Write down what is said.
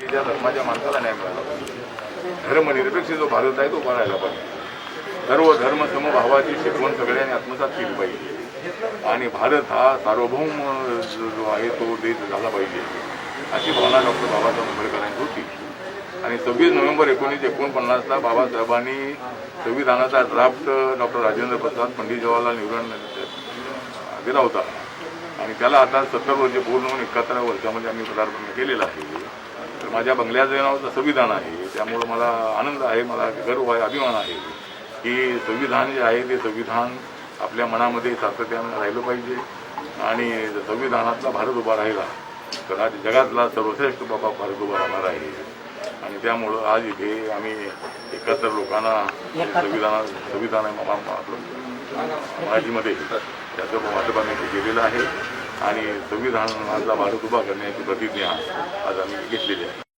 की ज्या धर्माच्या माणसाला न्याय मिळाला. धर्मनिरपेक्ष जो भारत आहे तो बनायला पाहिजे. सर्व धर्म समभावाची शिकवण सगळ्यांनी आत्मसात केली पाहिजे. आणि भारत हा सार्वभौम जो आहे तो देश झाला पाहिजे. अशी भावना डॉक्टर बाबासाहेब आंबेडकरांची होती. आणि सव्वीस नोव्हेंबर एकोणीसशे एकोणपन्नासला बाबासाहेबांनी संविधानाचा ड्राफ्ट डॉक्टर राजेंद्र प्रसाद पंडित जवाहरलाल नेहरू दिला होता. आणि त्याला आता सत्तर वर्ष पूर्ण होऊन एकाहत्तर वर्षामध्ये आम्ही पदार्पण केलेलं आहे. तर माझ्या बंगल्याचं नाव संविधान आहे. त्यामुळं मला आनंद आहे मला गर्व आहे अभिमान आहे. की संविधान जे आहे ते संविधान आपल्या मनामध्ये सातत्यानं राहिलं पाहिजे. आणि संविधानातला भारत उभा राहिला तर आज जगातला सर्वश्रेष्ठ बाबा भारत उभा राहणार आहे. आणि त्यामुळं आज इथे आम्ही एकाहत्तर लोकांना संविधाना संविधान आपलं मराठीमध्ये त्याचं वाटप आम्ही केलेलं आहे. आणि संविधानातला भारत उभा करण्याची प्रतिज्ञा आज आम्ही घेतलेली आहे.